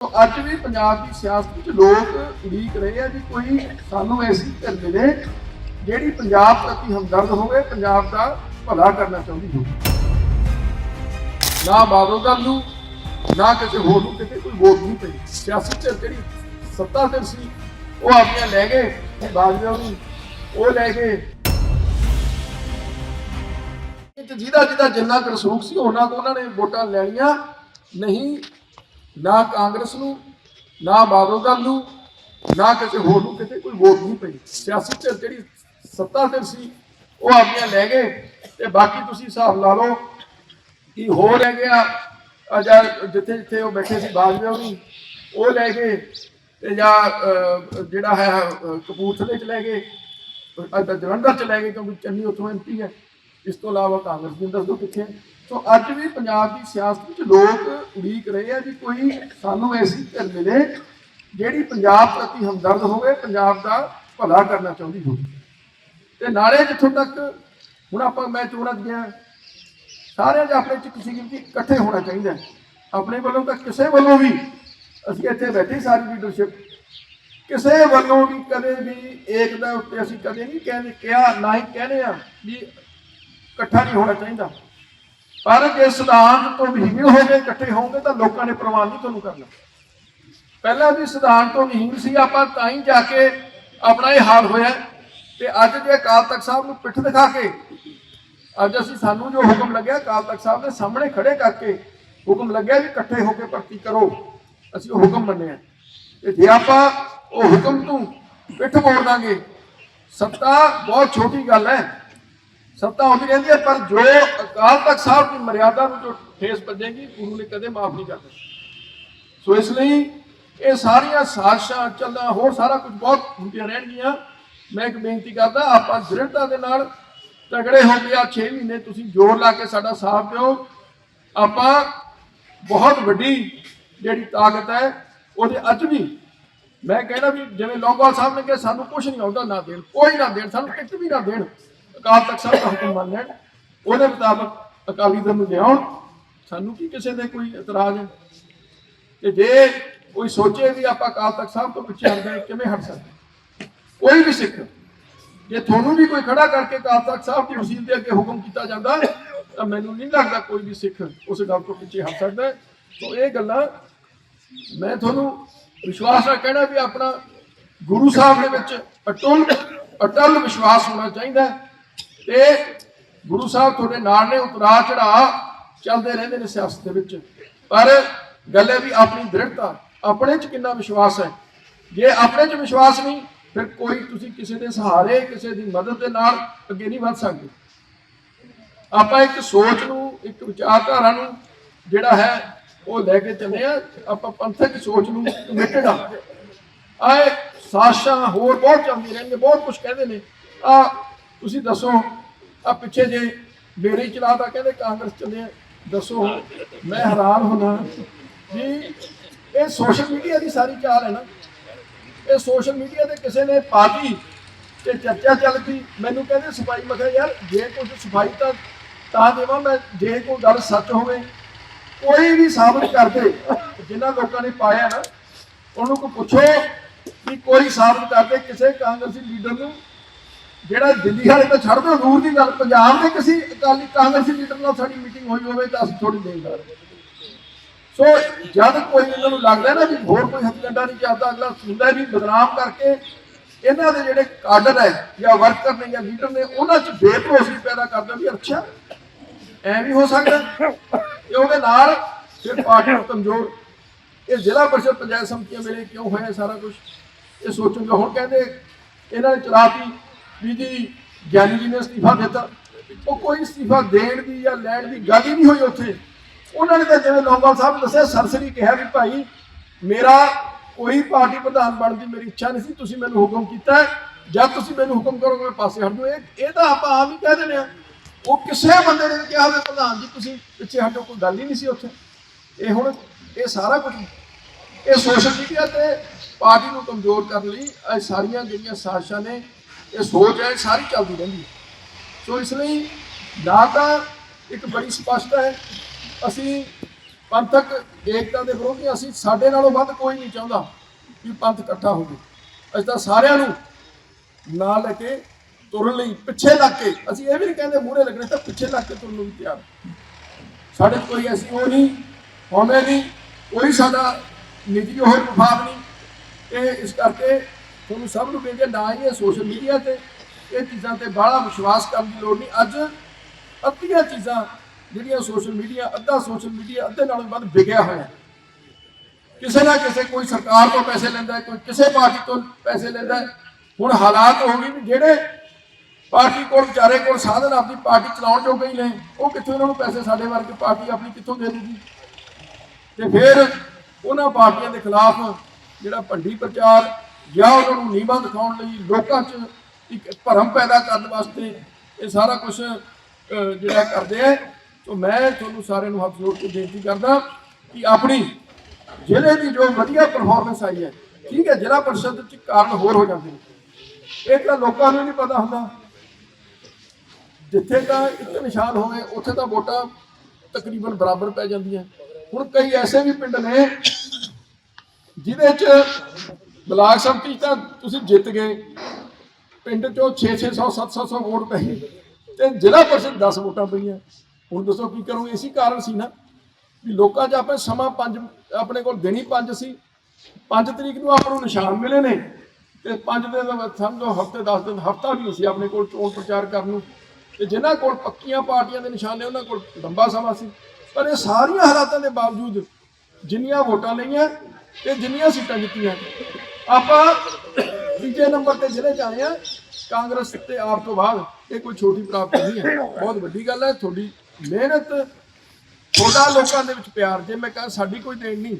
ਅੱਜ ਵੀ ਪੰਜਾਬ ਦੀ ਸਿਆਸਤ ਵਿੱਚ ਲੋਕ ਉਡੀਕ ਰਹੇ ਆ ਵੀ ਕੋਈ ਸਾਨੂੰ ਐਸੀ ਧਿਰ ਮਿਲੇ ਜਿਹੜੀ ਪੰਜਾਬ ਪ੍ਰਤੀ ਹਮਦਰਦ ਹੋਵੇ, ਪੰਜਾਬ ਦਾ ਭਲਾ ਕਰਨਾ ਚਾਹੁੰਦੀ ਹੋਵੇ। ਨਾ ਬਾਦਲ ਦਲ ਨੂੰ, ਨਾ ਕਿਸੇ ਹੋਰ ਨੂੰ, ਕਿਤੇ ਕੋਈ ਵੋਟ ਨਹੀਂ ਪਈ। ਸਿਆਸੀ ਧਿਰ ਜਿਹੜੀ ਸੱਤਾ ਧਿਰ ਸੀ, ਉਹ ਆਪਣੀਆਂ ਲੈ ਗਏ ਬਾਜਵਾ ਨੂੰ, ਉਹ ਲੈ ਗਏ। ਜਿਹਦਾ ਜਿਹਦਾ ਜਿੰਨਾ ਕੁ ਰਸੂਖ ਸੀ, ਉਹਨਾਂ ਤੋਂ ਉਹਨਾਂ ਨੇ ਵੋਟਾਂ ਲੈਣੀਆਂ, ਨਹੀਂ ਨਾ ਕਾਂਗਰਸ ਨੂੰ, ਨਾ ਬਾਦਲ ਦਲ ਨੂੰ, ਨਾ ਕਿਸੇ ਹੋਰ ਨੂੰ, ਕਿਤੇ ਕੋਈ ਵੋਟ ਨਹੀਂ ਪਈ। ਸਿਆਸੀ ਧਿਰ ਜਿਹੜੀ ਸੱਤਾ ਧਿਰ ਸੀ, ਉਹ ਆਪਣੀਆਂ ਲੈ ਗਏ ਤੇ ਬਾਕੀ ਤੁਸੀਂ ਹਿਸਾਬ ਲਾ ਲਓ ਕਿ ਹੋਰ ਰਹਿ ਗਿਆ ਆ ਜਾਂ ਜਿੱਥੇ ਜਿੱਥੇ ਉਹ ਬੈਠੇ ਸੀ, ਬਾਜਵਾ ਉਹਨੂੰ ਉਹ ਲੈ ਗਏ ਤੇ ਜਾਂ ਜਿਹੜਾ ਹੈ ਕਪੂਰਥਲੇ ਚ ਲੈ ਗਏ ਜਲੰਧਰ ਚ ਲੈ ਗਏ, ਕਿਉਂਕਿ ਚੰਨੀ ਉੱਥੋਂ ਐਮਪੀ ਹੈ। ਇਸ ਤੋਂ ਇਲਾਵਾ ਕਾਂਗਰਸ ਦੇ ਦੱਸੋ ਕਿੱਥੇ ਹੈ? ਸੋ ਅੱਜ ਵੀ ਪੰਜਾਬ ਦੀ ਸਿਆਸਤ ਵਿੱਚ ਲੋਕ ਉਡੀਕ ਰਹੇ ਆ ਵੀ ਕੋਈ ਸਾਨੂੰ ਐਸੀ ਧਿਰ ਮਿਲੇ ਜਿਹੜੀ ਪੰਜਾਬ ਪ੍ਰਤੀ ਹਮਦਰਦ ਹੋਵੇ, ਪੰਜਾਬ ਦਾ ਭਲਾ ਕਰਨਾ ਚਾਹੁੰਦੀ ਹੋਵੇ। ਤੇ ਨਾਲੇ ਜਿੱਥੋਂ ਤੱਕ ਹੁਣ ਆਪਾਂ ਮੈਂ ਚੋਣਾਂ ਗਿਆ ਸਾਰਿਆਂ ਦੇ ਆਪਣੇ ਚ ਕਿਸੇ ਕਿ ਇਕੱਠੇ ਹੋਣਾ ਚਾਹੀਦਾ। ਆਪਣੇ ਵੱਲੋਂ ਤਾਂ ਕਿਸੇ ਵੱਲੋਂ ਵੀ ਅਸੀਂ ਇੱਥੇ ਬੈਠੇ ਸਾਰੀ ਲੀਡਰਸ਼ਿਪ ਕਿਸੇ ਵੱਲੋਂ ਵੀ ਕਦੇ ਵੀ ਏਕਤਾ ਉੱਤੇ ਅਸੀਂ ਕਦੇ ਨਹੀਂ ਕਹਿੰਦੇ, ਕਿਹਾ, ਨਾ ਹੀ ਕਹਿੰਦੇ ਆ ਵੀ ਇਕੱਠਾ ਨਹੀਂ ਹੋਣਾ ਚਾਹੀਦਾ। ਪਰ ਜੇ ਸਿਧਾਂਤ ਤੋਂ ਵਿਹੀਨ ਹੋ ਗਏ ਇਕੱਠੇ ਹੋਣਗੇ ਤਾਂ ਲੋਕਾਂ ਨੇ ਪ੍ਰਵਾਨ ਨਹੀਂ ਤੁਹਾਨੂੰ ਕਰਨਾ। ਪਹਿਲਾਂ ਵੀ ਸਿਧਾਂਤ ਤੋਂ ਵਿਹੀਨ ਸੀ, ਆਪਾਂ ਤਾਂ ਹੀ ਜਾ ਕੇ ਆਪਣਾ ਇਹ ਹਾਲ ਹੋਇਆ ਤੇ ਅੱਜ ਜੇ ਅਕਾਲ ਤਖਤ ਸਾਹਿਬ ਨੂੰ ਪਿੱਠ ਦਿਖਾ ਕੇ ਅੱਜ ਅਸੀਂ ਸਾਨੂੰ ਜੋ ਹੁਕਮ ਲੱਗਿਆ, ਅਕਾਲ ਤਖਤ ਸਾਹਿਬ ਦੇ ਸਾਹਮਣੇ ਖੜੇ ਕਰਕੇ ਹੁਕਮ ਲੱਗਿਆ ਵੀ ਇਕੱਠੇ ਹੋ ਕੇ ਭਰਤੀ ਕਰੋ, ਅਸੀਂ ਉਹ ਹੁਕਮ ਮੰਨਿਆ ਤੇ ਜੇ ਆਪਾਂ ਉਹ ਹੁਕਮ ਤੋਂ ਪਿੱਠ ਮੋੜ ਦਾਂਗੇ, ਸੱਤਾ ਬਹੁਤ ਛੋਟੀ ਗੱਲ ਹੈ। ਸੱਤਾ ਹੁੰਦੀ ਰਹਿੰਦੀ ਹੈ, ਪਰ ਜੋ ਅਕਾਲ ਤਖਤ ਸਾਹਿਬ ਦੀ ਮਰਿਆਦਾ ਨੂੰ ਜੋ ਠੇਸ ਵੱਜੇਗੀ ਗੁਰੂ ਨੇ ਕਦੇ ਮਾਫ ਨਹੀਂ ਕਰਨਾ। ਸੋ ਇਸ ਲਈ ਇਹ ਸਾਰੀਆਂ ਸਾਜ਼ਿਸ਼ਾਂ ਚੱਲਾਂ ਹੋਰ ਸਾਰਾ ਕੁਝ ਬਹੁਤ ਹੁੰਦੀਆਂ ਰਹਿਣਗੀਆਂ। ਮੈਂ ਇੱਕ ਬੇਨਤੀ ਕਰਦਾ, ਆਪਾਂ ਦ੍ਰਿੜਤਾ ਦੇ ਨਾਲ ਤਗੜੇ ਹੋ ਕੇ ਆ 6 ਮਹੀਨੇ ਤੁਸੀਂ ਜ਼ੋਰ ਲਾ ਕੇ ਸਾਡਾ ਸਾਥ ਦਿਓ। ਆਪਾਂ ਬਹੁਤ ਵੱਡੀ ਜਿਹੜੀ ਤਾਕਤ ਹੈ, ਉਹਦੇ ਅੱਜ ਵੀ ਮੈਂ ਕਹਿੰਦਾ ਵੀ ਜਿਵੇਂ ਲੋਕਵਾਲ ਸਾਹਿਬ ਨੇ ਕਿਹਾ, ਸਾਨੂੰ ਕੁਝ ਨਹੀਂ ਆਉਂਦਾ ਨਾ ਦੇਣ, ਕੋਈ ਨਾ ਦੇਣ, ਸਾਨੂੰ ਟਿਕਟ ਵੀ ਨਾ ਦੇਣ। ਅਕਾਲ ਤਖਤ ਸਾਹਿਬ ਦਾ ਹੁਕਮ ਮੰਨ ਲੈਣ। ਉਹਦੇ ਮੁਤਾਬਕ ਅਕਾਲੀ ਦਲ ਨੂੰ ਲਿਆਉਣ। ਸਾਨੂੰ ਕੀ ਕਿਸੇ ਦੇ ਕੋਈ ਇਤਰਾਜ਼ ਹੈ? ਤੇ ਜੇ ਕੋਈ ਸੋਚੇ ਵੀ ਆਪਾਂ ਅਕਾਲ ਤਖਤ ਸਾਹਿਬ ਤੋਂ ਪਿੱਛੇ ਹਟ ਗਏ ਕਿਵੇਂ ਹਟ ਸਕਦੇ ਕੋਈ ਵੀ ਸਿੱਖ, ਜੇ ਤੁਹਾਨੂੰ ਵੀ ਕੋਈ ਖੜਾ ਕਰਕੇ ਅਕਾਲ ਤਖਤ ਸਾਹਿਬ ਦੀ ਵਸੀਲ ਦੇ ਅੱਗੇ ਹੁਕਮ ਕੀਤਾ ਜਾਂਦਾ, ਤਾਂ ਮੈਨੂੰ ਨਹੀਂ ਲੱਗਦਾ ਕੋਈ ਵੀ ਸਿੱਖ ਉਸ ਗੱਲ ਤੋਂ ਪਿੱਛੇ ਹਟ ਸਕਦਾ ਹੈ। ਸੋ ਇਹ ਗੱਲਾਂ ਮੈਂ ਤੁਹਾਨੂੰ ਵਿਸ਼ਵਾਸ ਨਾਲ ਕਹਿਣਾ ਵੀ ਆਪਣਾ ਗੁਰੂ ਸਾਹਿਬ ਦੇ ਵਿੱਚ ਅਟੁੱਲ ਅਟਲ ਵਿਸ਼ਵਾਸ ਹੋਣਾ ਚਾਹੀਦਾ ਹੈ। ਤੇ ਗੁਰੂ ਸਾਹਿਬ ਤੁਹਾਡੇ ਨਾਲ ਨੇ ਉਤਰਾ ਚੜਾ ਚੱਲਦੇ ਰਹਿੰਦੇ ਨੇ ਸਿਆਸਤ ਦੇ ਵਿੱਚ। ਪਰ ਗੱਲ ਹੈ ਵੀ ਆਪਣੀ ਦ੍ਰਿੜਤਾ, ਆਪਣੇ 'ਚ ਕਿੰਨਾ ਵਿਸ਼ਵਾਸ ਹੈ? ਜੇ ਆਪਣੇ 'ਚ ਵਿਸ਼ਵਾਸ ਨਹੀਂ, ਫਿਰ ਕੋਈ ਤੁਸੀਂ ਕਿਸੇ ਦੇ ਸਹਾਰੇ, ਕਿਸੇ ਦੀ ਮਦਦ ਦੇ ਨਾਲ ਅੱਗੇ ਨਹੀਂ ਵੱਧ ਸਕਦੇ। ਆਪਾਂ ਇੱਕ ਸੋਚ ਨੂੰ, ਇੱਕ ਵਿਚਾਰਧਾਰਾ ਨੂੰ ਜਿਹੜਾ ਹੈ, ਉਹ ਲੈ ਕੇ ਚੱਲੇ ਆ ਆਪਾਂ ਪੰਥਕ ਸੋਚ ਨੂੰ ਕਮਿਟਡ ਆ ਆਏ ਸਾਸ਼ਾ ਹੋਰ ਬਹੁਤ ਚੱਲਦੀ ਰਹਿੰਦੇ ਬਹੁਤ ਕੁਝ ਕਹਿੰਦੇ ਨੇ। ਆ ਤੁਸੀਂ ਦੱਸੋ ਆ ਪਿੱਛੇ ਜੇ ਬੇੜੀ ਚਲਾਤਾ, ਕਹਿੰਦੇ ਕਾਂਗਰਸ ਚੱਲੇ ਦੱਸੋ, ਮੈਂ ਹੈਰਾਨ ਹੁਣਾ ਵੀ ਇਹ ਸੋਸ਼ਲ ਮੀਡੀਆ ਦੀ ਸਾਰੀ ਚਾਲ ਹੈ ਨਾ। ਇਹ ਸੋਸ਼ਲ ਮੀਡੀਆ ਤੇ ਕਿਸੇ ਨੇ ਪਾਤੀ ਤੇ ਚਰਚਾ ਚੱਲ ਪਈ। ਮੈਨੂੰ ਕਹਿੰਦੇ ਸਫ਼ਾਈ, ਮੈਂ ਕਿਹਾ ਯਾਰ, ਜੇ ਕੁਝ ਸਫ਼ਾਈ ਤਾਂ ਤਾਂ ਦੇਵਾਂ ਮੈਂ, ਜੇ ਕੋਈ ਗੱਲ ਸੱਚ ਹੋਵੇ। ਕੋਈ ਵੀ ਸਾਬਤ ਕਰਦੇ, ਜਿਨ੍ਹਾਂ ਲੋਕਾਂ ਨੇ ਪਾਇਆ ਨਾ, ਉਹਨੂੰ ਕੋ ਪੁੱਛੋ ਕਿ ਕੋਈ ਸਾਬਤ ਕਰਦੇ ਕਿਸੇ ਕਾਂਗਰਸੀ ਲੀਡਰ ਨੂੰ ਜਿਹੜਾ ਦਿੱਲੀ ਵਾਲੇ ਤਾਂ ਛੱਡ ਦਿਓ ਦੂਰ ਦੀ ਗੱਲ, ਪੰਜਾਬ ਦੇ ਕਿਸੇ ਅਕਾਲੀ ਕਾਂਗਰਸੀ ਲੀਡਰ ਨਾਲ ਸਾਡੀ ਮੀਟਿੰਗ ਹੋਈ ਹੋਵੇ ਤਾਂ ਅਸੀਂ ਥੋੜੀ ਦੇਣਦਾਰ ਸੋ ਜਦ ਕੋਈ ਇਹਨਾਂ ਨੂੰ ਲੱਗਦਾ ਨਾ ਵੀ ਹੋਰ ਕੋਈ ਹਥਕੰਡਾ ਨਹੀਂ ਚੱਲਦਾ ਅਗਲਾ ਸੁਣਦਾ ਵੀ ਬਦਨਾਮ ਕਰਕੇ ਇਹਨਾਂ ਦੇ ਜਿਹੜੇ ਕਾਡਰ ਹੈ, ਜਾਂ ਵਰਕਰ ਨੇ ਜਾਂ ਲੀਡਰ ਨੇ, ਉਹਨਾਂ 'ਚ ਬੇਭਰੋਸਗੀ ਪੈਦਾ ਕਰਦਾ ਵੀ ਅੱਛਾ, ਐ ਵੀ ਹੋ ਸਕਦਾ। ਤੇ ਉਹਦੇ ਨਾਲ ਫਿਰ ਪਾਰਟੀ ਨੂੰ ਕਮਜ਼ੋਰ। ਇਹ ਜ਼ਿਲ੍ਹਾ ਪਰਿਸ਼ਦ ਪੰਚਾਇਤ ਸਮਤੀਆਂ ਵੇਲੇ ਕਿਉਂ ਹੋਇਆ ਸਾਰਾ ਕੁਝ ਇਹ ਸੋਚੂਗਾ, ਹੁਣ ਕਹਿੰਦੇ ਇਹਨਾਂ ਨੇ ਚਲਾਤੀ। ਵੀ ਜੀ ਗਿਆਨੀ ਜੀ ਨੇ ਅਸਤੀਫਾ ਦਿੱਤਾ। ਉਹ ਕੋਈ ਅਸਤੀਫਾ ਦੇਣ ਦੀ ਜਾਂ ਲੈਣ ਦੀ ਗੱਲ ਹੀ ਨਹੀਂ ਹੋਈ ਉੱਥੇ। ਉਹਨਾਂ ਨੇ ਤਾਂ ਜਿਵੇਂ ਲੌਂਗੋਵਾਲ ਸਾਹਿਬ ਨੇ ਦੱਸਿਆ, ਸਰਸਰੀ ਕਿਹਾ ਵੀ ਭਾਈ, ਮੇਰਾ ਕੋਈ ਪਾਰਟੀ ਪ੍ਰਧਾਨ ਬਣਨ ਦੀ ਮੇਰੀ ਇੱਛਾ ਨਹੀਂ ਸੀ, ਤੁਸੀਂ ਮੈਨੂੰ ਹੁਕਮ ਕੀਤਾ ਹੈ। ਜਦ ਤੁਸੀਂ ਮੈਨੂੰ ਹੁਕਮ ਕਰੋਗੇ ਮੈਂ ਪਾਸੇ ਹਟ ਜਾਊਂ। ਇਹ ਇਹ ਤਾਂ ਆਪਾਂ ਆਮ ਹੀ ਕਹਿ ਦਿੰਦੇ ਆ ਉਹ ਕਿਸੇ ਬੰਦੇ ਨੇ ਕਿਹਾ ਹੋਵੇ, ਪ੍ਰਧਾਨ ਜੀ, ਤੁਸੀਂ ਪਿੱਛੇ ਹਟੋ, ਕੋਈ ਗੱਲ ਹੀ ਨਹੀਂ ਸੀ ਉੱਥੇ। ਇਹ ਹੁਣ ਇਹ ਸਾਰਾ ਕੁਝ ਇਹ ਸੋਸ਼ਲ ਮੀਡੀਆ ਤੇ ਪਾਰਟੀ ਨੂੰ ਕਮਜ਼ੋਰ ਕਰਨ ਲਈ ਇਹ ਸਾਰੀਆਂ ਜਿਹੜੀਆਂ ਸਾਜ਼ਿਸ਼ਾਂ ਨੇ ਇਹ ਸੋਚ ਹੈ ਇਹ ਸਾਰੀ ਚੱਲਦੀ ਰਹਿੰਦੀ ਹੈ। ਸੋ ਇਸ ਲਈ ਨਾ ਤਾਂ ਇੱਕ ਬੜੀ ਸਪਸ਼ਟ ਹੈ, ਅਸੀਂ ਪੰਥਕ ਏਕਤਾ ਦੇ ਵਿਰੋਧੀ ਅਸੀਂ ਸਾਡੇ ਨਾਲੋਂ ਵੱਧ ਕੋਈ ਨਹੀਂ ਚਾਹੁੰਦਾ ਕਿ ਪੰਥ ਇਕੱਠਾ ਹੋਵੇ। ਅਸੀਂ ਤਾਂ ਸਾਰਿਆਂ ਨੂੰ ਨਾਲ ਲੈ ਕੇ ਤੁਰਨ ਲਈ ਪਿੱਛੇ ਲੱਗ ਕੇ, ਅਸੀਂ ਇਹ ਵੀ ਨਹੀਂ ਕਹਿੰਦੇ ਮੂਹਰੇ ਲੱਗਣੇ ਤਾਂ ਪਿੱਛੇ ਲੱਗ ਕੇ ਤੁਰਨ ਨੂੰ ਵੀ ਤਿਆਰ। ਸਾਡੇ ਕੋਈ ਐਸੀ ਉਹ ਨਹੀਂ, ਹਉਮੈ ਨਹੀਂ, ਕੋਈ ਸਾਡਾ ਨਿੱਜੀ ਹੋਏ ਵਿਭਾਗ ਨਹੀਂ। ਇਹ ਇਸ ਕਰਕੇ ਤੁਹਾਨੂੰ ਸਭ ਨੂੰ ਬੇਨਤੀ ਹੈ, ਨਾ ਹੀ ਸੋਸ਼ਲ ਮੀਡੀਆ ਤੇ ਇਹ ਚੀਜ਼ਾਂ ਤੇ ਬਾਹਲਾ ਵਿਸ਼ਵਾਸ ਕਰਨ ਦੀ ਲੋੜ ਨਹੀਂ। ਅੱਜ ਅੱਧੀਆਂ ਚੀਜ਼ਾਂ ਜਿਹੜੀਆਂ ਸੋਸ਼ਲ ਮੀਡੀਆ ਅੱਧਾ ਸੋਸ਼ਲ ਮੀਡੀਆ ਅੱਧੇ ਨਾਲੋਂ ਵੱਧ ਵਿਗਿਆ ਹੋਇਆ। ਕਿਸੇ ਨਾ ਕਿਸੇ ਕੋਈ ਸਰਕਾਰ ਤੋਂ ਪੈਸੇ ਲੈਂਦਾ ਕੋਈ ਕਿਸੇ ਪਾਰਟੀ ਤੋਂ ਪੈਸੇ ਲੈਂਦਾ ਹੁਣ ਹਾਲਾਤ ਹੋ ਗਏ ਵੀ ਜਿਹੜੇ ਪਾਰਟੀ ਕੋਲ ਵਿਚਾਰੇ ਕੋਲ ਸਾਧਨ ਆਪਣੀ ਪਾਰਟੀ ਚਲਾਉਣ ਜੋਗੇ ਹੀ ਨੇ ਉਹ ਕਿੱਥੋਂ ਇਹਨਾਂ ਨੂੰ ਪੈਸੇ ਸਾਡੇ ਵਰਗੇ ਪਾਰਟੀ ਆਪਣੀ ਕਿੱਥੋਂ ਦੇ ਦੂਗੀ? ਤੇ ਫਿਰ ਉਹਨਾਂ ਪਾਰਟੀਆਂ ਦੇ ਖਿਲਾਫ ਜਿਹੜਾ ਭੰਡੀ ਪ੍ਰਚਾਰ ਜਾਂ ਉਹਨਾਂ ਨੂੰ ਨੀਵਾਂ ਦਿਖਾਉਣ ਲਈ ਲੋਕਾਂ 'ਚ ਇੱਕ ਭਰਮ ਪੈਦਾ ਕਰਨ ਵਾਸਤੇ ਇਹ ਸਾਰਾ ਕੁਝ ਜਿਹੜਾ ਕਰਦੇ ਆ। ਸੋ ਮੈਂ ਤੁਹਾਨੂੰ ਸਾਰਿਆਂ ਨੂੰ ਹੱਥ ਜੋੜ ਕੇ ਬੇਨਤੀ ਕਰਦਾ ਕਿ ਆਪਣੀ ਜ਼ਿਲ੍ਹੇ ਦੀ ਜੋ ਵਧੀਆ ਪਰਫਾਰਮੈਂਸ ਆਈ ਹੈ, ਠੀਕ ਹੈ, ਜ਼ਿਲ੍ਹਾ ਪਰਿਸ਼ਦ 'ਚ ਕਾਰਨ ਹੋਰ ਹੋ ਜਾਂਦੇ ਨੇ। ਇਹ ਤਾਂ ਲੋਕਾਂ ਨੂੰ ਨਹੀਂ ਪਤਾ ਹੁੰਦਾ। ਜਿੱਥੇ ਤਾਂ ਇੱਕ ਨਿਸ਼ਾਨ ਹੋਵੇ, ਉੱਥੇ ਤਾਂ ਵੋਟਾਂ ਤਕਰੀਬਨ ਬਰਾਬਰ ਪੈ ਜਾਂਦੀਆਂ। ਹੁਣ ਕਈ ਐਸੇ ਵੀ ਪਿੰਡ ਨੇ ਜਿਹਦੇ ਚ ਬਲਾਕ ਸੰਮਤੀ 'ਚ ਤਾਂ ਤੁਸੀਂ ਜਿੱਤ ਗਏ। ਪਿੰਡ ਚੋਂ 6-600 700 ਵੋਟ ਪਏ ਤੇ ਜ਼ਿਲ੍ਹਾ ਪਰਿਸ਼ਦ 10 ਵੋਟਾਂ ਪਈਆਂ। ਹੁਣ ਦੱਸੋ ਕੀ ਕਰੋਗੇ? ਇਸੇ ਕਾਰਨ ਸੀ ਨਾ ਵੀ ਲੋਕਾਂ 'ਚ ਆਪਣੇ ਸਮਾਂ ਪੰਜ, ਆਪਣੇ ਕੋਲ ਦਿਨ ਹੀ ਪੰਜ ਸੀ। ਪੰਜ ਤਰੀਕ ਨੂੰ ਆਪਾਂ ਨੂੰ ਨਿਸ਼ਾਨ ਮਿਲੇ ਨੇ। ਤੇ ਪੰਜ ਦਿਨ ਦਾ ਸਮਝੋ ਹਫ਼ਤੇ 10 ਦਿਨ, ਹਫਤਾ ਵੀ ਨਹੀਂ ਸੀ ਆਪਣੇ ਕੋਲ ਚੋਣ ਪ੍ਰਚਾਰ ਕਰਨ ਨੂੰ। ਤੇ ਜਿਨ੍ਹਾਂ ਕੋਲ ਪੱਕੀਆਂ ਪਾਰਟੀਆਂ ਦੇ ਨਿਸ਼ਾਨ ਨੇ, ਉਹਨਾਂ ਕੋਲ ਲੰਬਾ ਸਮਾਂ ਸੀ। ਪਰ ਇਹ ਸਾਰੀਆਂ ਹਾਲਾਤਾਂ ਦੇ ਬਾਵਜੂਦ ਜਿੰਨੀਆਂ ਵੋਟਾਂ ਲਈਆਂ ਤੇ ਜਿੰਨੀਆਂ ਸੀਟਾਂ ਜਿੱਤੀਆਂ ਆਪਾਂ ਤੀਜੇ ਨੰਬਰ ਤੇ ਜ਼ਿਲ੍ਹੇ 'ਚ ਆਏ ਆ ਕਾਂਗਰਸ ਤੇ ਆਪ ਤੋਂ ਬਾਅਦ ਇਹ ਕੋਈ ਛੋਟੀ ਪ੍ਰਾਪਤੀ ਨਹੀਂ ਹੈ। ਬਹੁਤ ਵੱਡੀ ਗੱਲ ਹੈ। ਤੁਹਾਡੀ ਮਿਹਨਤ, ਤੁਹਾਡਾ ਲੋਕਾਂ ਦੇ ਵਿੱਚ ਪਿਆਰ, ਜੇ ਮੈਂ ਕਹਾਂ ਸਾਡੀ ਕੋਈ ਦੇਣ ਨਹੀਂ।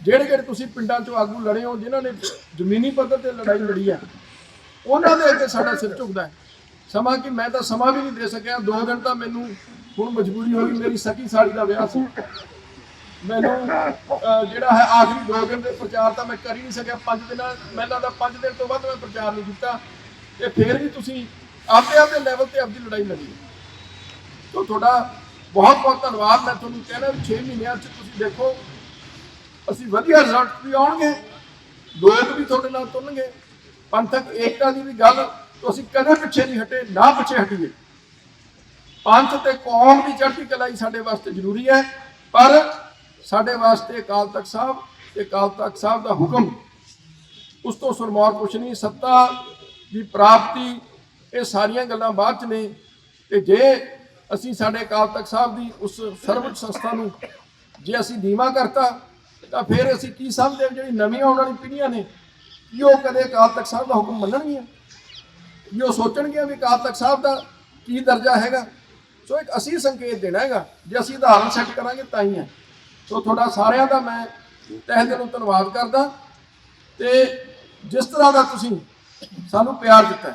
ਜਿਹੜੇ ਜਿਹੜੇ ਤੁਸੀਂ ਪਿੰਡਾਂ 'ਚੋਂ ਆਗੂ ਲੜੇ ਹੋ, ਜਿਨ੍ਹਾਂ ਨੇ ਜ਼ਮੀਨੀ ਪੱਧਰ ਤੇ ਲੜਾਈ ਲੜੀ ਹੈ, ਉਹਨਾਂ ਦੇ ਅੱਗੇ ਸਾਡਾ ਸਿਰ ਝੁਕਦਾ ਹੈ। ਸਮਾਂ ਕਿ ਮੈਂ ਤਾਂ ਸਮਾਂ ਵੀ ਨਹੀਂ ਦੇ ਸਕਿਆ। ਦੋ ਦਿਨ ਤਾਂ ਮੈਨੂੰ ਹੁਣ ਮਜਬੂਰੀ ਹੋ ਗਈ। ਮੇਰੀ ਸਕੀ ਸਾੜੀ ਦਾ ਵਿਆਹ ਸੀ। ਮੈਨੂੰ ਅਹ, ਜਿਹੜਾ ਹੈ ਆਖਰੀ ਦੋ ਦਿਨ ਦੇ ਪ੍ਰਚਾਰ ਤਾਂ ਮੈਂ ਕਰ ਹੀ ਨਹੀਂ ਸਕਿਆ। ਪੰਜ ਦਿਨਾਂ ਮੈਨੂੰ ਦਾ ਪੰਜ ਦਿਨ ਤੋਂ ਵੱਧ ਮੈਂ ਪ੍ਰਚਾਰ ਨਹੀਂ ਕੀਤਾ। ਤੇ ਫਿਰ ਵੀ ਤੁਸੀਂ ਆਪਦੇ ਆਪਦੇ ਲੈਵਲ ਤੇ ਆਪਦੀ ਲੜਾਈ ਲੜੀ। ਤੋ ਤੁਹਾਡਾ ਬਹੁਤ ਬਹੁਤ ਧੰਨਵਾਦ। ਮੈਂ ਤੁਹਾਨੂੰ ਕਹਿਣਾ ਵੀ 6 ਮਹੀਨਿਆਂ 'ਚ ਤੁਸੀਂ ਦੇਖੋ ਅਸੀਂ ਵਧੀਆ ਰਿਜ਼ਲਟ ਵੀ ਆਉਣਗੇ ਲੋਕ ਵੀ ਤੁਹਾਡੇ ਨਾਲ ਤੁਰਨਗੇ। ਪੰਥਕ ਏਕਤਾ ਦੀ ਵੀ ਗੱਲ ਤੋਂ ਅਸੀਂ ਕਦੇ ਪਿੱਛੇ ਨਹੀਂ ਹਟੇ ਨਾ ਪਿੱਛੇ ਹਟੀਏ। ਪੰਥ ਤੇ ਕੌਮ ਦੀ ਚੜ੍ਹਦੀ ਕਲਾਈ ਸਾਡੇ ਵਾਸਤੇ ਜ਼ਰੂਰੀ ਹੈ। ਪਰ ਸਾਡੇ ਵਾਸਤੇ ਅਕਾਲ ਤਖਤ ਸਾਹਿਬ ਤੇ ਅਕਾਲ ਤਖਤ ਸਾਹਿਬ ਦਾ ਹੁਕਮ। ਉਸ ਤੋਂ ਸਰਮੌਰ ਕੁਛ ਨਹੀਂ, ਸੱਤਾ ਦੀ ਪ੍ਰਾਪਤੀ, ਇਹ ਸਾਰੀਆਂ ਗੱਲਾਂ ਬਾਅਦ ਚ ਨੇ। ਤੇ ਜੇ ਅਸੀਂ ਸਾਡੇ ਅਕਾਲ ਤਖਤ ਸਾਹਿਬ ਦੀ ਉਸ ਸਰਵਉੱਚ ਸੰਸਥਾ ਨੂੰ ਜੇ ਅਸੀਂ ਨੀਵਾਂ ਕਰਤਾ, ਤਾਂ ਫਿਰ ਅਸੀਂ ਕੀ ਸਮਝਦੇ ਹਾਂ ਜਿਹੜੀ ਨਵੀਂ ਆਉਣ ਵਾਲੀ ਪੀੜ੍ਹੀਆਂ ਨੇ, ਕੀ ਉਹ ਕਦੇ ਅਕਾਲ ਤਖਤ ਸਾਹਿਬ ਦਾ ਹੁਕਮ ਮੰਨਣਗੀਆਂ? ਵੀ ਉਹ ਸੋਚਣਗੀਆਂ ਵੀ ਅਕਾਲ ਤਖਤ ਸਾਹਿਬ ਦਾ ਕੀ ਦਰਜਾ ਹੈਗਾ? ਸੋ ਇੱਕ ਅਸੀਂ ਸੰਕੇਤ ਦੇਣਾ ਹੈਗਾ। ਜੇ ਅਸੀਂ ਉਦਾਹਰਨ ਸੈੱਟ ਕਰਾਂਗੇ, ਤਾਂ ਹੀ ਹੈ। ਸੋ ਤੁਹਾਡਾ ਸਾਰਿਆਂ ਦਾ ਮੈਂ ਤਹਿ ਦਿਲੋਂ ਧੰਨਵਾਦ ਕਰਦਾ ਤੇ ਜਿਸ ਤਰ੍ਹਾਂ ਦਾ ਤੁਸੀਂ ਸਾਨੂੰ ਪਿਆਰ ਦਿੱਤਾ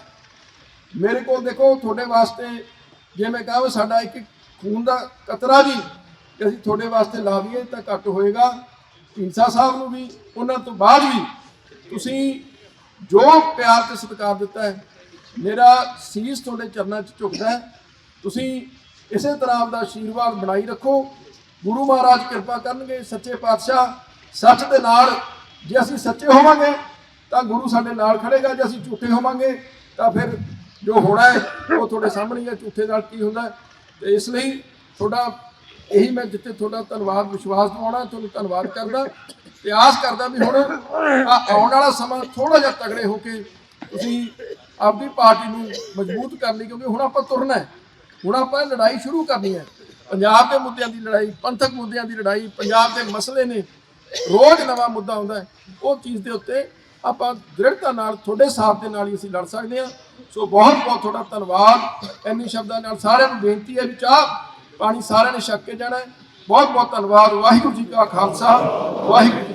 ਮੇਰੇ ਕੋਲ ਦੇਖੋ ਤੁਹਾਡੇ ਵਾਸਤੇ ਜੇ ਮੈਂ ਕਹਾਂ ਸਾਡਾ ਇੱਕ ਖੂਨ ਦਾ ਕਤਰਾ ਵੀ ਅਸੀਂ ਤੁਹਾਡੇ ਵਾਸਤੇ ਲਾ ਦਈਏ ਤਾਂ ਘੱਟ ਹੋਏਗਾ। ਢੀਂਸਾ ਸਾਹਿਬ ਨੂੰ ਵੀ, ਉਹਨਾਂ ਤੋਂ ਬਾਅਦ ਵੀ ਤੁਸੀਂ ਜੋ ਪਿਆਰ ਤੇ ਸਤਿਕਾਰ ਦਿੱਤਾ ਹੈ, ਮੇਰਾ ਸੀਸ ਤੁਹਾਡੇ ਚਰਨਾਂ 'ਚ ਝੁਕਦਾ ਹੈ। ਤੁਸੀਂ ਇਸੇ ਤਰ੍ਹਾਂ ਆਪਦਾ ਆਸ਼ੀਰਵਾਦ ਬਣਾਈ ਰੱਖੋ। ਗੁਰੂ ਮਹਾਰਾਜ ਕਿਰਪਾ ਕਰਨਗੇ, ਸੱਚੇ ਪਾਤਸ਼ਾਹ ਸੱਚ ਦੇ ਨਾਲ ਜੇ ਅਸੀਂ ਸੱਚੇ ਹੋਵਾਂਗੇ, ਤਾਂ ਗੁਰੂ ਸਾਡੇ ਨਾਲ ਖੜੇਗਾ, ਜੇ ਅਸੀਂ ਝੂਠੇ ਹੋਵਾਂਗੇ, ਤਾਂ ਫਿਰ ਜੋ ਹੋਣਾ ਹੈ, ਉਹ ਤੁਹਾਡੇ ਸਾਹਮਣੇ ਹੈ ਝੂਠੇ ਨਾਲ ਕੀ ਹੁੰਦਾ ਹੈ। ਤੇ ਇਸ ਲਈ ਤੁਹਾਡਾ ਇਹੀ ਮੈਂ ਜਿੱਥੇ ਤੁਹਾਡਾ ਧੰਨਵਾਦ, ਵਿਸ਼ਵਾਸ ਦਿਵਾਉਣਾ, ਤੁਹਾਨੂੰ ਧੰਨਵਾਦ ਕਰਦਾ। ਤੇ ਆਸ ਕਰਦਾ ਵੀ ਹੁਣ ਆਹ ਆਉਣ ਵਾਲਾ ਸਮਾਂ ਥੋੜਾ ਜਿਹਾ ਤਗੜੇ ਹੋ ਕੇ ਤੁਸੀਂ ਆਪਣੀ ਪਾਰਟੀ ਨੂੰ ਮਜ਼ਬੂਤ ਕਰ ਲਈ, ਕਿਉਂਕਿ ਹੁਣ ਆਪਾਂ ਤੁਰਨਾ ਹੈ। ਹੁਣ ਆਪਾਂ ਲੜਾਈ ਸ਼ੁਰੂ ਕਰਨੀ ਹੈ। ਪੰਜਾਬ ਦੇ ਮੁੱਦਿਆਂ ਦੀ ਲੜਾਈ, ਪੰਥਕ ਮੁੱਦਿਆਂ ਦੀ ਲੜਾਈ, ਪੰਜਾਬ ਦੇ ਮਸਲੇ ਨੇ, ਰੋਜ਼ ਨਵਾਂ ਮੁੱਦਾ ਆਉਂਦਾ ਉਹ ਚੀਜ਼ ਦੇ ਉੱਤੇ ਆਪਾਂ ਦ੍ਰਿੜਤਾ ਨਾਲ, ਤੁਹਾਡੇ ਸਾਥ ਦੇ ਨਾਲ ਹੀ ਅਸੀਂ ਲੜ ਸਕਦੇ ਹਾਂ। ਸੋ ਬਹੁਤ ਬਹੁਤ ਤੁਹਾਡਾ ਧੰਨਵਾਦ। ਇੰਨੀ ਸ਼ਬਦਾਂ ਨਾਲ ਸਾਰਿਆਂ ਨੂੰ ਬੇਨਤੀ ਹੈ ਵੀ ਚਾਹ, ਪਾਣੀ ਸਾਰਿਆਂ ਨੇ ਛੱਕ ਕੇ ਜਾਣਾ ਬਹੁਤ ਬਹੁਤ ਧੰਨਵਾਦ। ਵਾਹਿਗੁਰੂ ਜੀ ਕਾ ਖਾਲਸਾ, ਵਾਹਿਗੁਰੂ